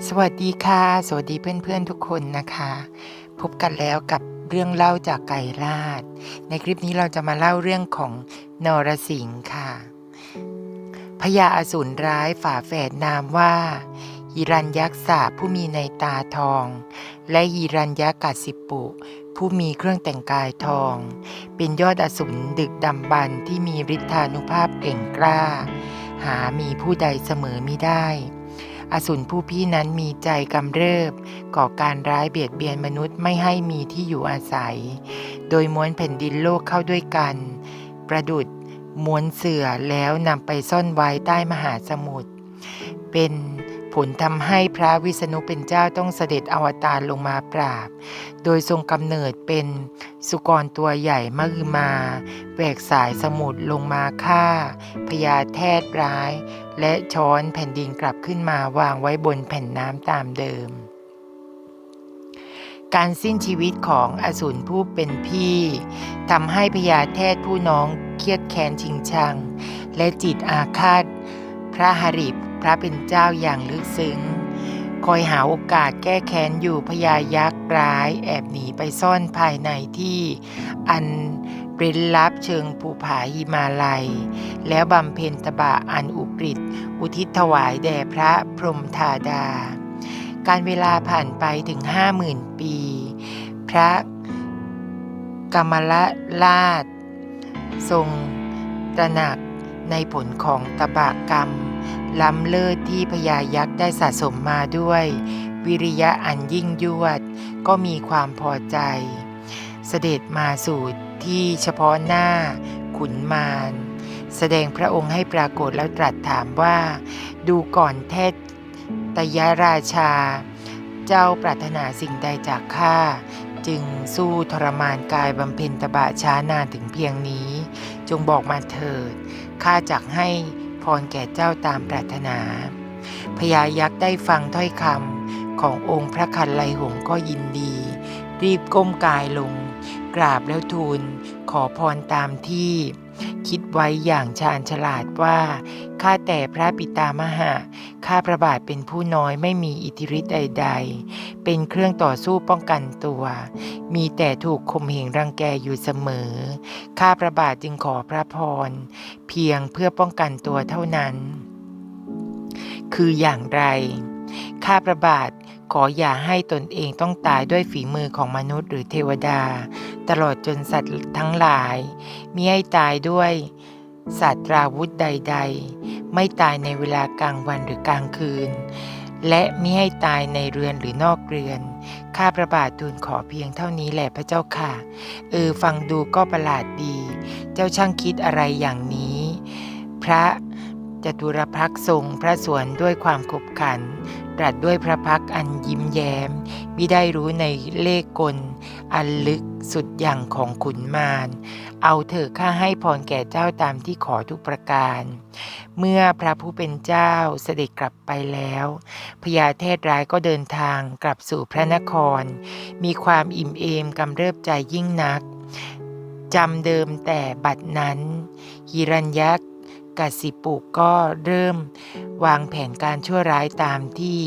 สวัสดีค่ะ สวัสดีเพื่อนๆทุกคนนะคะ พบกันแล้วกับเรื่องเล่าจากไก่ราด ในคลิปนี้เราจะมาเล่าเรื่องของนรสิงห์ค่ะพญาอสูรร้ายฝาแฝดนามว่าฮิรัญยักษ์สาผู้มีในตาทอง และฮิรัญยักัสสิปุ ผู้มีเครื่องแต่งกายทอง เป็นยอดอสูรดึกดำบรรที่มีฤทธานุภาพเก่งกล้า หามีผู้ใดเสมอมิได้ อสูรผู้พี่นั้นมีใจกำเริบ ก่อการร้ายเบียดเบียนมนุษย์ไม่ให้มีที่อยู่อาศัย โดยม้วนแผ่นดินโลกเข้าด้วยกัน ประดุดม้วนเสื่อแล้วนำไปซ่อนไว้ใต้มหาสมุทรเป็น ผลทำให้พระวิษณุเป็นเจ้าต้องเสด็จอวตารลงมาปราบ โดยทรงกำเนิดเป็นสุกรตัวใหญ่มหึมาแหวกสายสมุทรลงมาฆ่าพญาแทดร้าย และช้อนแผ่นดินกลับขึ้นมาวางไว้บนแผ่นน้ำตามเดิม การสิ้นชีวิตของอสูรผู้เป็นพี่ทำให้พญาแทดผู้น้องเครียดแค้นชิงชัง และจิตอาฆาตพระหริบ พระเป็นเจ้าอย่างลึกซึ้ง คอยหาโอกาสแก้แค้นอยู่พญายักษ์ร้าย แอบหนีไปซ่อนภายในที่ อันเร้นลับเชิงภูผาหิมาลัย แล้วบำเพ็ญตบะอันอุกฤษอุทิศถวายแด่พระพรหมธาดา การเวลาผ่านไปถึงห้าหมื่นปี พระกมลราชทรงตระหนักในผลของตบะกรรม ล้ำเลิศที่พญายักษ์ได้สะสมมาด้วย วิริยะอันยิ่งยวด ก็มีความพอใจ เสด็จมาสู่ที่เฉพาะหน้า ขุนมารแสดงพระองค์ให้ปรากฏแล้วตรัสถามว่า ดูก่อนเทศตยราชา เจ้าปรารถนาสิ่งใดจากข้าจึงสู้ทรมานกายบำเพ็ญตบะช้านานถึงเพียงนี้ จงบอกมาเถิดข้าจักให้ พรแก่เจ้าตามปรารถนาพญายักษ์ได้ฟังถ้อยคำขององค์พระคันไลหงก็ยินดี รีบก้มกายลง กราบแล้วทูลขอพรตามที่ คิดไว้อย่างชาญฉลาดว่า ข้าแต่พระปิตามหา ข้าพระบาทเป็นผู้น้อยไม่มีอิทธิฤทธิ์ใด ๆ เป็นเครื่องต่อสู้ป้องกันตัว มีแต่ถูกข่มเหงรังแกอยู่เสมอ ข้าพระบาทจึงขอพระพร เพียงเพื่อป้องกันตัวเท่านั้น คืออย่างไร ข้าพระบาทขออย่าให้ตนเองต้องตายด้วยฝีมือของมนุษย์หรือเทวดา ตลอดจนสัตว์ทั้งหลายมิให้ตายด้วยสัตว์ราวุธใด ๆ ไม่ตายในเวลากลางวันหรือกลางคืน และมิให้ตายในเรือนหรือนอกเรือน ข้าพระบาททูลขอเพียงเท่านี้แหละพระเจ้าค่ะ เออฟังดูก็ประหลาดดี เจ้าช่างคิดอะไรอย่างนี้ พระจตุรพักทรงพระสวนด้วยความขบขัน ตรัสด้วยพระพักอันยิ้มแย้มมิได้รู้ในเลขกลอันลึก สุดอย่างของขุนมาร เอาเถอะข้าให้พรแก่เจ้าตามที่ขอทุกประการ เมื่อพระผู้เป็นเจ้าเสด็จกลับไปแล้วพญาเทศร้ายก็เดินทางกลับสู่พระนคร มีความอิ่มเอมกำเริบใจยิ่งนักจำเดิมแต่บัดนั้นฮิรัญยักษ์กัสสิปุก็เริ่มวางแผนการชั่วร้ายตามที่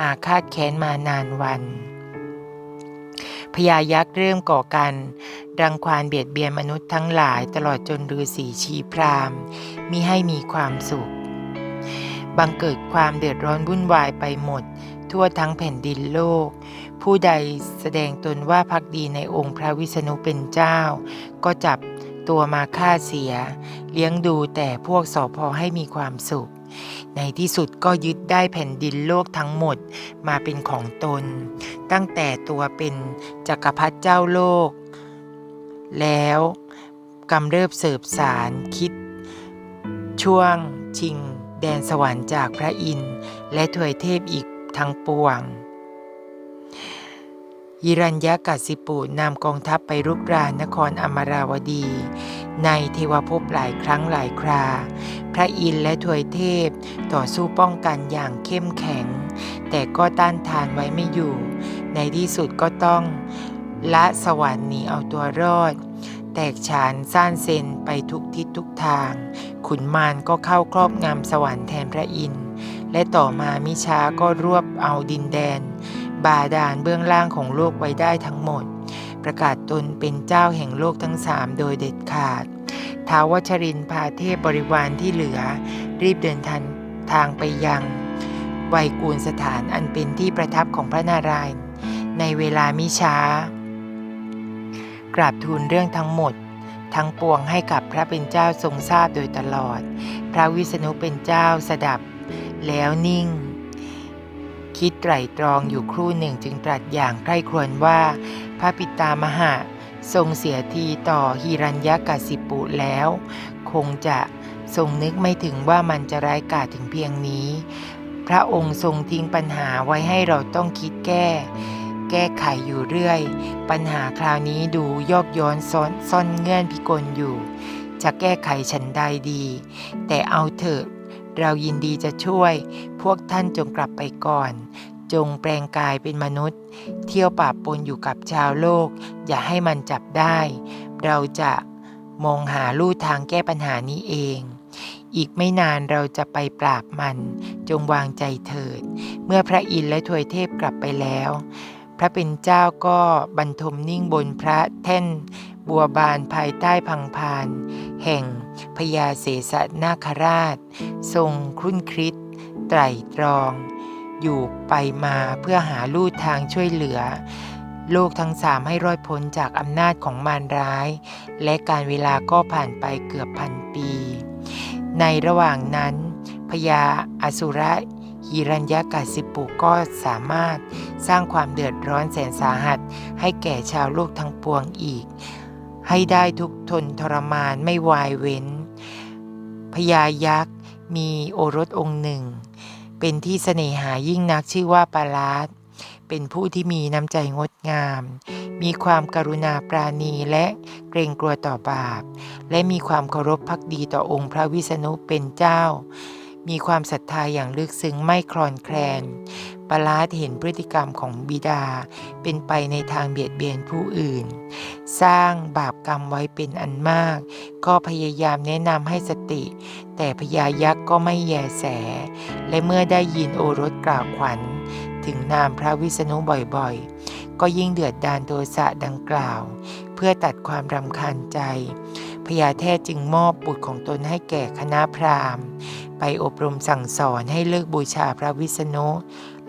อาฆาตแค้นมานานวัน พญายักษ์เริ่มก่อการรังควานเบียดเบียนมนุษย์ทั้งหลายตลอดจนฤาษีชีพรามมิให้มีความสุข บังเกิดความเดือดร้อนวุ่นวายไปหมด ทั่วทั้งแผ่นดินโลก ผู้ใดแสดงตนว่าพักดีในองค์พระวิษณุเป็นเจ้า ก็จับตัวมาฆ่าเสีย เลี้ยงดูแต่พวกสอพอให้มีความสุข ในที่สุดก็ยึดได้แผ่นดินโลกทั้งหมดมาเป็นของตน ตั้งแต่ตัวเป็นจักรพรรดิเจ้าโลก แล้วกำเริบเสิบสารคิด ช่วงชิง แดนสวรรค์จากพระอินทร์และถวยเทพอีกทั้งปวง ยิรัญยกัสสิปุนำกองทัพไปรุกรานนครอมราวดี ในเทวภพหลายครั้งหลายครา พระอินทร์และถวยเทพต่อสู้ป้องกันอย่างเข้มแข็ง แต่ก็ต้านทานไว้ไม่อยู่ ในที่สุดก็ต้องละสวรรค์หนีเอาตัวรอด แตกฉานซ่านเซนไปทุกทิศทุกทาง ขุนมารก็เข้าครอบงำสวรรค์แทนพระอินทร์และต่อมามิช้าก็รวบเอาดินแดน บาดาลเบื้องล่างของโลกไว้ได้ทั้งหมด ประกาศตนเป็นเจ้าแห่งโลกทั้งสามโดยเด็ดขาดท้าววัชรินพาเทพบริวารที่เหลือ รีบเดินทางทางไปยังไวยกูลสถานอันเป็นที่ประทับของพระนารายณ์ในเวลามิช้า กราบทูลเรื่องทั้งหมด ทั้งปวงให้กับพระเป็นเจ้าทรงทราบโดยตลอด พระวิษณุเป็นเจ้าสดับ แล้วนิ่ง คิดไตร่ตรองอยู่ครู่หนึ่งจึงตรัสอย่างใคร่ครวญว่า พระปิตามหาทรงเสียทีต่อฮิรัญยกสิปุแล้ว คงจะทรงนึกไม่ถึงว่ามันจะร้ายกาจถึงเพียงนี้ พระองค์ทรงทิ้งปัญหาไว้ให้เราต้องคิดแก้ แก้ไขอยู่เรื่อย ปัญหาคราวนี้ดูยอกย้อนซ้อนซ่อนเงื่อนพิกลอยู่ จะแก้ไขฉันใดดี แต่เอาเถอะ เรายินดีจะช่วย พวกท่านจงกลับไปก่อน จงแปลงกายเป็นมนุษย์ เที่ยวป่าปนอยู่กับชาวโลก อย่าให้มันจับได้ เราจะมองหาลู่ทางแก้ปัญหานี้เอง อีกไม่นานเราจะไปปราบมัน จงวางใจเถิด เมื่อพระอินทร์และทวยเทพกลับไปแล้ว พระเป็นเจ้าก็บรรทมนิ่งบนพระแท่น บัวบานภายใต้พังพาน แห่งพญาเสสนาคราช ทรงครุ่นคิดไตรตรอง อยู่ไปมาเพื่อหาลู่ทางช่วยเหลือ โลกทั้งสามให้รอดพ้นจากอำนาจของมารร้าย และการเวลาก็ผ่านไปเกือบพันปี ในระหว่างนั้นพญาอสุรหิรัญยกาสิปุก็สามารถสร้างความเดือดร้อนแสนสาหัส ให้แก่ชาวโลกทั้งปวงอีก ให้ได้ทุกทนทรมานไม่วายเว้นพญายักษ์มีโอรสองค์หนึ่ง เป็นที่เสน่หายิ่งนักชื่อว่าปาลาสเป็นผู้ที่มีน้ำใจงดงาม มีความกรุณาปราณีและเกรงกลัวต่อบาป และมีความเคารพพักดีต่อองค์พระวิษณุเป็นเจ้า มีความศรัทธาอย่างลึกซึ้งไม่คลอนแคลนปาลาสเห็นพฤติกรรมของบิดา เป็นไปในทางเบียดเบียนผู้อื่น สร้างบาปกรรมไว้เป็นอันมาก ก็พยายามแนะนำให้สติ แต่พญายักษ์ก็ไม่แยแส และเมื่อได้ยินโอรสกล่าวขวัญ ถึงนามพระวิษณุบ่อยๆ ก็ยิ่งเดือดดานโทสะดังกล่าว เพื่อตัดความรำคาญใจพญาแท้จึงมอบบุตรของตนให้แก่คณะพราหมณ์ ไปอบรมสั่งสอนให้เลิกบูชาพระวิษณุ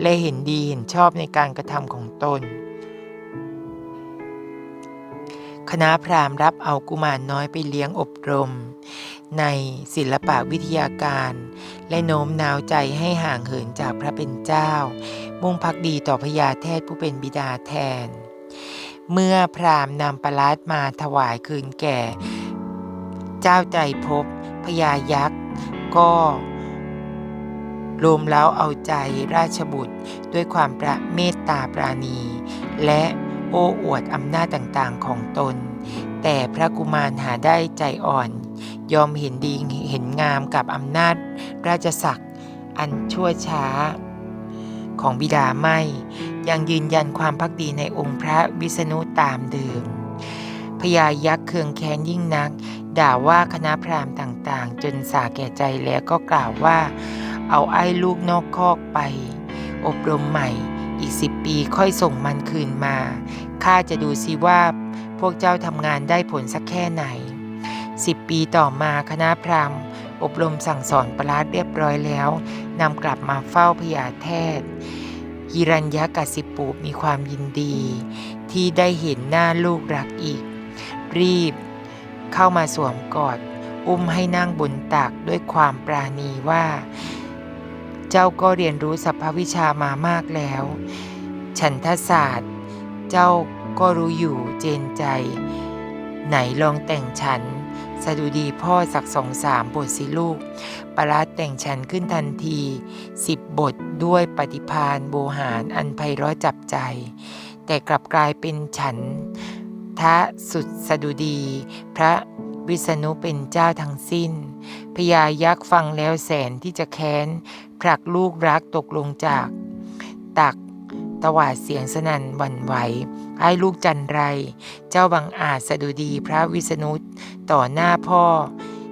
และเห็นดีเห็นชอบในการกระทำของตน คณะพราหมณ์รับเอากุมารน้อยไปเลี้ยงอบรม ในศิลปะวิทยาการ และโน้มน้าวใจให้ห่างเหินจากพระเป็นเจ้า มุ่งพักดีต่อพญาแทตผู้เป็นบิดาแทน เมื่อพราหมณ์นำปลาดมาถวายคืนแก่ เจ้าใจภพพญายักษ์ ก็รวมแล้วเอาใจราชบุตรด้วยความประเมตตาปราณี และโอ้อวดอำนาจต่างๆของตน แต่พระกุมารหาได้ใจอ่อน ยอมเห็นดีเห็นงามกับอำนาจราชศักดิ์อันชั่วช้าของบิดาไม่ ยังยืนยันความพักดีในองค์พระวิษณุตามเดิม พญายักษ์เคืองแค้นยิ่งนัก ด่าว่าคณะพราหมณ์ต่างๆ จนสาแก่ใจแล้วก็กล่าวว่า เอาไอ้ลูกนอกคอกไป อบรมใหม่อีกสิบปีค่อยส่งมันคืนมาข้าจะดูซิว่าพวกเจ้าทำงานได้ผลสักแค่ไหนสิบปีต่อมาคณะพราหมณ์อบรมสั่งสอนประลาดเรียบร้อยแล้วนำกลับมาเฝ้าพญาแทตฮิรัญยกสิปุมีความยินดี ที่ได้เห็นหน้าลูกรักอีก รีบ เข้ามาสวมกอด อุ้มให้นั่งบนตักด้วยความปราณีว่า เจ้าก็เรียนรู้สัพพวิชามามากแล้ว ฉันทศาสตร์ เจ้าก็รู้อยู่เจนใจ ไหนลองแต่งฉันสดุดีพ่อสักสองสามบทสิลูก ปราดแต่งฉันขึ้นทันทีสิบบทด้วยปฏิพานโบหารอันไพเราะจับใจ แต่กลับกลายเป็นฉัน ทะสุดสดุดี พระวิษณุเป็นเจ้าทั้งสิ้นพญายักษ์ฟังแล้วแสนที่จะแค้น ผลักลูกรักตกลงจาก ตักตวาดเสียงสนั่นหวั่นไหวให้ลูกจันไร เจ้าบังอาจสดุดีพระวิษณุต่อหน้าพ่อ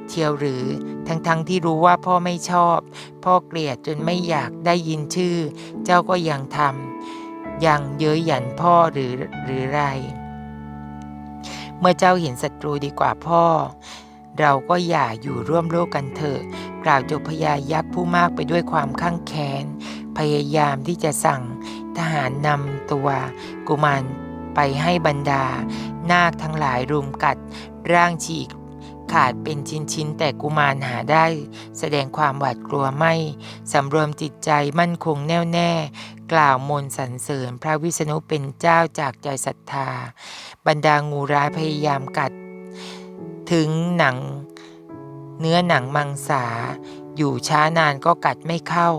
เชียวหรือทั้งๆทที่รู้ว่าพ่อไม่ชอบ พ่อเกลียดจนไม่อยากได้ยินชื่อ เจ้าก็ยังทำยังเย้ยหยันพ่อหรือหรือไร เมื่อเจ้าเห็นศัตรูดีกว่าพ่อ เราก็อย่าอยู่ร่วมโลกกันเถอะ กล่าวจบพญายักษ์ผู้มากไปด้วยความข้างแค้น พยายามที่จะสั่งทหารนำตัว กุมารไปให้บรรดา นาคทั้งหลายรุมกัดร่างฉีก ขาดเป็นชิ้นๆ แต่กุมารหาได้ แสดงความหวาดกลัวไม่ สำรวมจิตใจมั่นคงแน่วแน่ กล่าวมนต์สรรเสริญ พระวิษณุเป็นเจ้าจากใจศรัทธา บรรดางูร้ายพยายามกัด ถึงหนัง เนื้อหนังมังสา อยู่ช้านานก็กัดไม่เข้า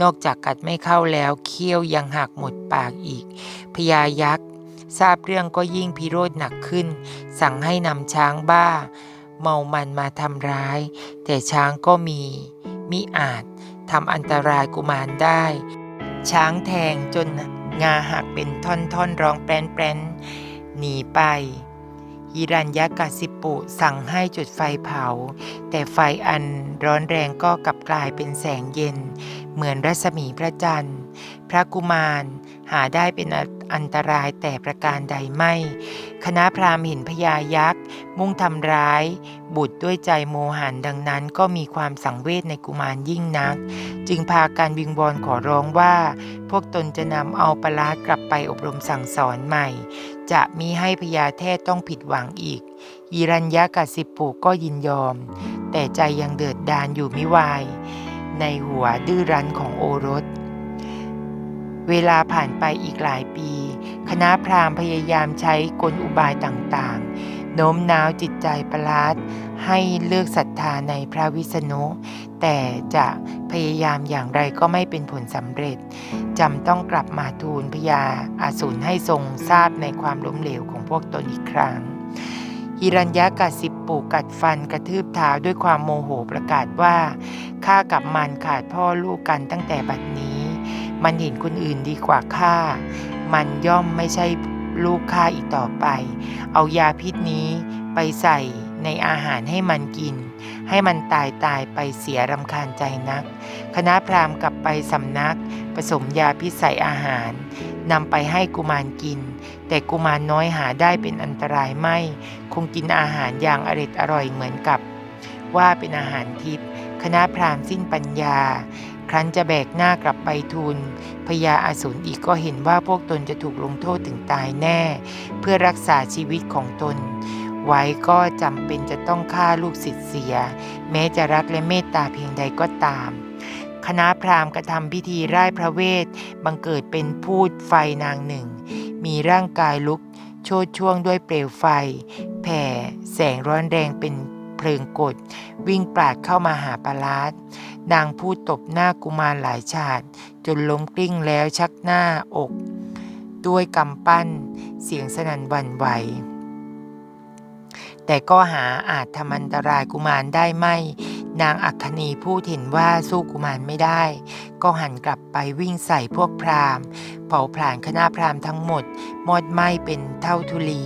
นอกจากกัดไม่เข้าแล้วเขี้ยวยังหักหมดปากอีกพญายักษ์ทราบเรื่องก็ยิ่งพิโรธหนักขึ้น สั่งให้นำช้างบ้า เมามันมาทำร้าย แต่ช้างก็มี มิอาจทำอันตรายกุมารได้ ช้างแทงจนงาหักเป็นท่อนๆร้องแปรนๆหนีไปฮิรัญยกสิปุสั่งให้จุดไฟเผา แต่ไฟอันร้อนแรงก็กลับกลายเป็นแสงเย็น เหมือนรัศมีพระจันทร์ พระกุมารหาได้เป็น อันตรายแต่ประการใดไม่ คณะพราหมณ์เห็นพญายักษ์ มุ่งทำร้าย บุตรด้วยใจโมหันดังนั้นก็มีความสังเวชในกุมารยิ่งนัก จึงพาการวิงวอนขอร้องว่า พวกตนจะนำเอาปลากลับไปอบรมสั่งสอนใหม่ จะมีให้พญาแท้ต้องผิดหวังอีกยีรัญญากสิปุก็ยินยอม แต่ใจยังเดือดดานอยู่มิวาย ในหัวดื้อรั้นของโอรส เวลาผ่านไปอีกหลายปี คณะพราหมณ์พยายามใช้กลอุบายต่างๆ โน้มน้าวจิตใจประลาดให้เลือกศรัทธาในพระวิษณุ แต่จะพยายามอย่างไรก็ไม่เป็นผลสำเร็จจำต้องกลับมาทูลพญาอาสูรให้ทรงทราบในความล้มเหลวของพวกตนอีกครั้งฮิรัญยกัดสิบปูกัดฟันกระทืบเท้าด้วยความโมโหประกาศว่าข้ากับมันขาดพ่อลูกกันตั้งแต่บัดนี้ มันเห็นคนอื่นดีกว่าข้า มันย่อมไม่ใช่ลูกข้าอีกต่อไป เอายาพิษนี้ไปใส่ในอาหารให้มันกิน ให้มันตายตายไปเสียรำคาญใจนัก คณะพราหมณ์กลับไปสำนัก ผสมยาพิษใส่อาหารนำไปให้กุมารกิน แต่กุมารน้อยหาได้เป็นอันตรายไม่ คงกินอาหารอย่างอร็ดอร่อยเหมือนกับ ว่าเป็นอาหารทิพย์คณะพราหมณ์สิ้นปัญญา ครั้นจะแบกหน้ากลับไปทูลพญาอาสูรอีกก็เห็นว่าพวกตนจะถูกลงโทษถึงตายแน่ เพื่อรักษาชีวิตของตน ไว้ก็จำเป็นจะต้องฆ่าลูกศิษย์เสีย แม้จะรักและเมตตาเพียงใดก็ตาม คณะพราหมณ์กระทำพิธีไร้พระเวท บังเกิดเป็นพูดไฟนางหนึ่ง มีร่างกายลุกโชดช่วงด้วยเปลวไฟ แผ่แสงร้อนแรงเป็นเพลิงกด วิ่งปราดเข้ามาหาปาลาด นางพูดตบหน้ากุมารหลายชาติจนล้มกลิ้งแล้วชักหน้าอก ด้วยกำปั้น เสียงสนั่นหวั่นไหว แต่ก็หาอาจทำอันตรายกุมารได้ไม่ นางอัคคณีพูดเห็นว่าสู้กุมารไม่ได้ ก็หันกลับไปวิ่งใส่พวกพราหมณ์ เผาผลาญคณะพราหมณ์ทั้งหมด มอดไหม้เป็นเท่าทุลี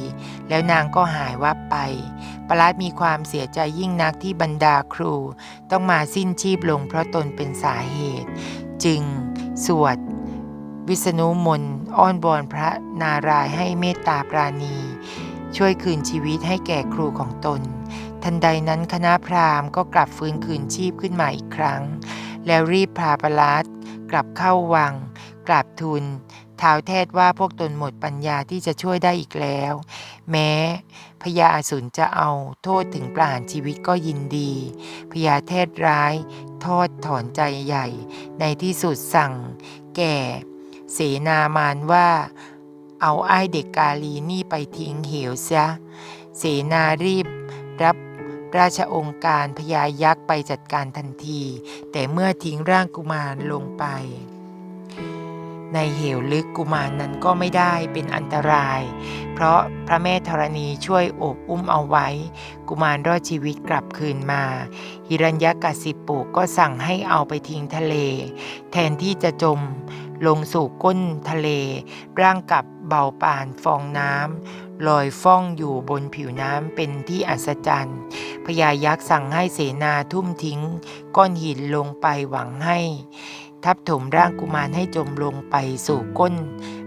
แล้วนางก็หายวับไป ปาราดมีความเสียใจยิ่งนักที่บรรดาครู ต้องมาสิ้นชีพลงเพราะตนเป็นสาเหตุ จึงสวดวิษณุมนอ้อนวอนพระนารายให้เมตตาปราณี ช่วยคืนชีวิตให้แก่ครูของตน ทันใดนั้นคณะพราหมณ์ก็กลับฟื้นคืนชีพขึ้นมาอีกครั้ง แล้วรีบพาปาราดกลับเข้าวังกราบทูล ท้าวแทศว่าพวกตนหมดปัญญาที่จะช่วยได้อีกแล้ว แม้พญาอสูรจะเอาโทษถึงประหารชีวิตก็ยินดีพญาเทศร้าย ทอดถอนใจใหญ่ ในที่สุดสั่ง แก่ เสนามานว่า เอาไอ้เด็กกาลีนี่ไปทิ้งเหวเสียเสนารีบรับราชองค์การพญายักษ์ไปจัดการทันที แต่เมื่อทิ้งร่างกุมารลงไป ในเหวลึกกุมารนั้นก็ไม่ได้เป็นอันตราย เพราะพระแม่ธรณีช่วยโอบอุ้มเอาไว้ กุมารรอดชีวิตกลับคืนมาฮิรัญยกสิปุก็สั่งให้เอาไปทิ้งทะเล แทนที่จะจมลงสู่ก้นทะเล ร่างกับเบาปานฟองน้ำลอยฟ้องอยู่บนผิวน้ำเป็นที่อัศจรรย์พญายักษ์สั่งให้เสนาทุ่มทิ้ง ก้อนหินลงไปหวังให้ ทับถมร่างกุมารให้จมลงไปสู่ก้น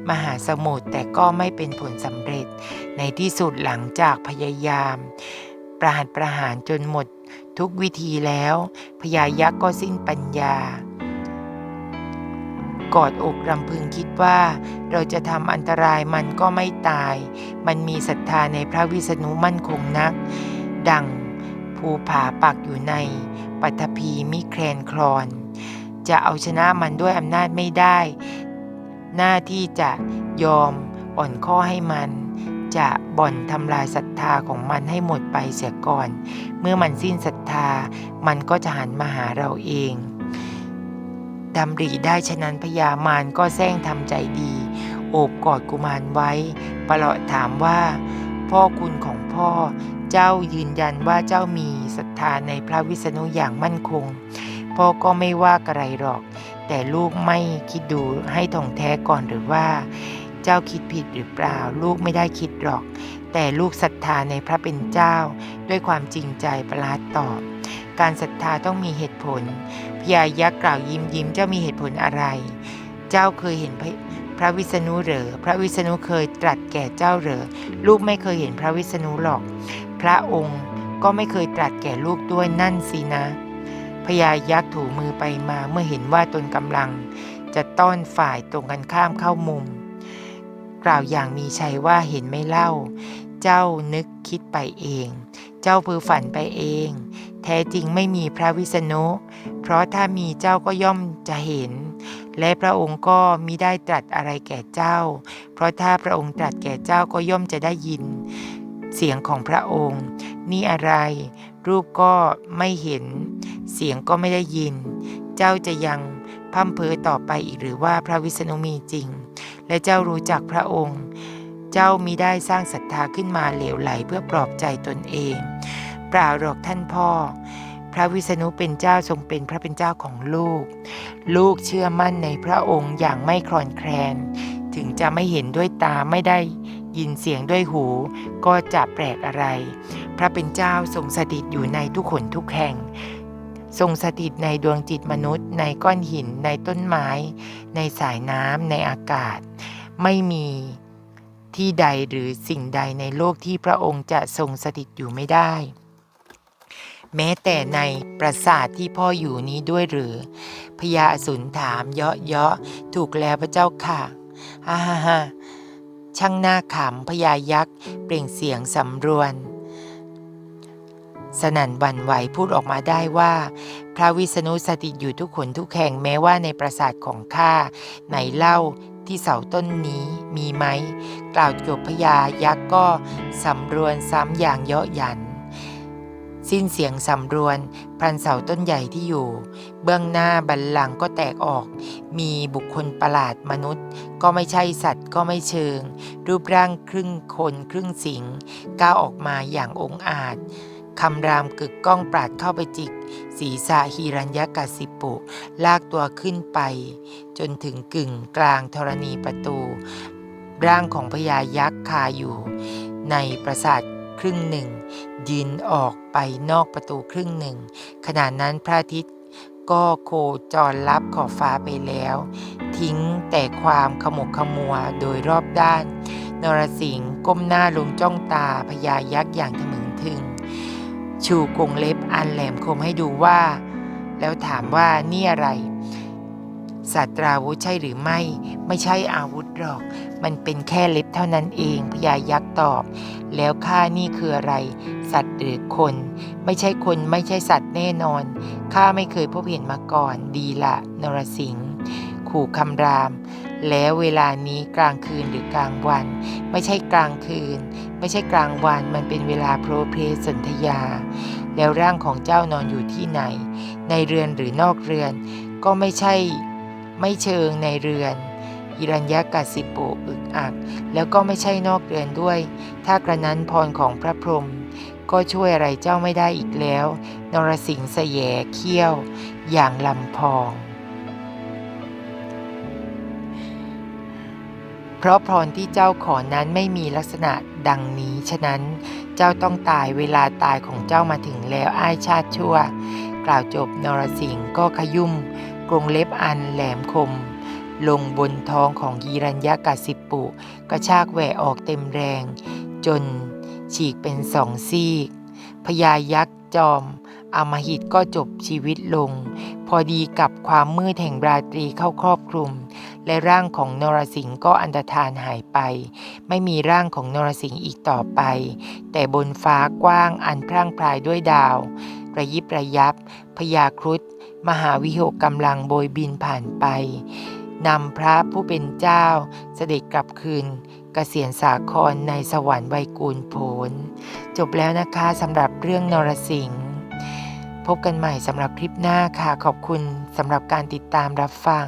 มหาสมุทรแต่ก็ไม่เป็นผลสำเร็จ ในที่สุดหลังจากพยายาม ประหัตประหารจนหมดทุกวิธีแล้วพญายักษ์ก็สิ้นปัญญา กอดอกรำพึงคิดว่า เราจะทำอันตรายมันก็ไม่ตาย มันมีศรัทธาในพระวิษณุมั่นคงนัก ดังภูผาปักอยู่ในปัทภีมิแคลนคลอน จะเอาชนะมันด้วยอำนาจไม่ได้ หน้าที่จะยอมอ่อนข้อให้มัน จะบ่อนทำลายศรัทธาของมันให้หมดไปเสียก่อน เมื่อมันสิ้นศรัทธา มันก็จะหันมาหาเราเองดำริได้ฉะนั้นพญามารก็แซงทำใจดี โอบกอดกุมารไว้ ประหลาะถามว่า พ่อคุณของพ่อ เจ้ายืนยันว่าเจ้ามีศรัทธาในพระวิษณุอย่างมั่นคง พ่อก็ไม่ว่าอะไรหรอก แต่ลูกไม่คิดดูให้ท่องแท้ก่อนหรือว่า เจ้าคิดผิดหรือเปล่า ลูกไม่ได้คิดหรอก แต่ลูกศรัทธาในพระเป็นเจ้า ด้วยความจริงใจประหลาดตอบ การศรัทธาต้องมีเหตุผลพญายักษ์กล่าวยิ้มยิ้มเจ้ามีเหตุผลอะไร เจ้าเคยเห็นพระพระวิษณุเหรอ พระวิษณุเคยตรัสแก่เจ้าเหรอ ลูกไม่เคยเห็นพระวิษณุหรอก พระองค์ก็ไม่เคยตรัสแก่ลูกด้วยนั่นสินะ พญายักษ์ถูมือไปมาเมื่อเห็นว่าตนกำลัง จะต้อนฝ่ายตรงกันข้ามเข้ามุม กล่าวอย่างมีชัยว่าเห็นไม่เล่า เจ้านึกคิดไปเอง เจ้าเพ้อฝันไปเอง แท้จริงไม่มีพระวิษณุ เพราะถ้ามีเจ้าก็ย่อมจะเห็น และพระองค์ก็มิได้ตรัสอะไรแก่เจ้า เพราะถ้าพระองค์ตรัสแก่เจ้าก็ย่อมจะได้ยิน เสียงของพระองค์ นี่อะไร รูปก็ไม่เห็น เสียงก็ไม่ได้ยิน เจ้าจะยังพั่มเพอต่อไปอีกหรือว่าพระวิษณุมีจริง และเจ้ารู้จักพระองค์ เจ้ามิได้สร้างศรัทธาขึ้นมาเหลวไหลเพื่อปลอบใจตนเองเปล่าหรอกท่านพ่อ พระวิษณุเป็นเจ้าทรงเป็นพระเป็นเจ้าของลูก ลูกเชื่อมั่นในพระองค์อย่างไม่คลอนแคลน ถึงจะไม่เห็นด้วยตาไม่ได้ยินเสียงด้วยหูก็จะแปลกอะไร พระเป็นเจ้าทรงสถิตอยู่ในทุกขนทุกแห่ง ทรงสถิตในดวงจิตมนุษย์ ในก้อนหิน ในต้นไม้ ในสายน้ำในอากาศ ไม่มีที่ใดหรือสิ่งใดในโลกที่พระองค์จะทรงสถิตอยู่ไม่ได้ แม้แต่ในปราสาทที่พ่ออยู่นี้ด้วยหรือพญาอสุรถามเยาะเยาะถูกแล้วพระเจ้าค่ะฮ่าฮ่าฮ่าช่างหน้าขำพญายักษ์เปล่งเสียงสำรวน สนั่นวันไหวพูดออกมาได้ว่า พระวิษณุสถิตอยู่ทุกขนทุกแห่งแม้ว่าในปราสาทของข้าไหนเล่าที่เสาต้นนี้มีไหม กล่าวจบพญายักษ์ก็สำรวนซ้ำอย่างเยาะหยัน สิ้นเสียงสำรวนพรันเสาต้นใหญ่ที่อยู่ เบื้องหน้าบันลังก์ก็แตกออก มีบุคคลประหลาดมนุษย์ ก็ไม่ใช่สัตว์ก็ไม่เชิง รูปร่างครึ่งคนครึ่งสิงก้าวออกมาอย่างองอาจ คำรามกึกก้องปราดเข้าไปจิก ศีรษะฮีรัญยกสิปุ ลากตัวขึ้นไป จนถึงกึ่งกลางธรณีประตู ร่างของพญายักษ์คาอยู่ ในปราสาทครึ่งหนึ่ง ยืนออกไปนอกประตูครึ่งหนึ่ง ขณะนั้นพระอาทิตย์ก็โคจรลับขอบฟ้าไปแล้ว ทิ้งแต่ความขมุกขมัวโดยรอบด้าน นรสิงห์ก้มหน้าลงจ้องตาพญายักษ์อย่างทะมึงถึง ชูกรงเล็บอันแหลมคมให้ดูว่า แล้วถามว่านี่อะไรสัตราวุธใช่หรือไม่ ไม่ใช่อาวุธหรอก มันเป็นแค่เล็บเท่านั้นเองพญายักษ์ตอบ แล้วข้านี่คืออะไร สัตว์หรือคน ไม่ใช่คนไม่ใช่สัตว์แน่นอนข้าไม่เคยพบเห็นมาก่อน ดีละนรสิงห์ขู่คำราม แล้วเวลานี้กลางคืนหรือกลางวัน ไม่ใช่กลางคืน ไม่ใช่กลางวันมันเป็นเวลาโพรเพสนธยา แล้วร่างของเจ้านอนอยู่ที่ไหน ในเรือนหรือนอกเรือน ก็ไม่ใช่ไม่เชิงในเรือนฮิรัญยกัสสิปุอึกอัก แล้วก็ไม่ใช่นอกเรือนด้วย ถ้ากระนั้นพรของพระพรหมก็ช่วยอะไรเจ้าไม่ได้อีกแล้ว นรสิงห์เสยเขี้ยว อย่างลำพอง ราะพรที่เจ้าขอนั้นไม่มีลักษณะดังนี้ ฉะนั้นเจ้าต้องตายเวลาตายของเจ้ามาถึงแล้วอ้ายชาติชั่ว กล่าวจบนรสิงห์ก็ขยุ่ม กรงเล็บอันแหลมคม ลงบนท้องของฮีรัญยกาสิปุกระชากแหวออกเต็มแรง จนฉีกเป็นสองซีกพญายักษ์จอมอมหิตก็จบชีวิตลง พอดีกับความมืดแห่งราตรีเข้าครอบคลุม และร่างของนรสิงห์ก็อันตรธานหายไป ไม่มีร่างของนรสิงห์อีกต่อไป แต่บนฟ้ากว้างอันพร่างพรายด้วยดาวระยิบระยับพญาครุฑมหาวิหกกำลังโบยบินผ่านไปนำพระผู้เป็นเจ้าเสด็จกลับคืนเกษียณสาครในสวรรค์ไวยกูลโผลจบแล้วนะคะสำหรับเรื่องนรสิงห์พบกันใหม่สำหรับคลิปหน้าค่ะขอบคุณสำหรับการติดตามรับฟัง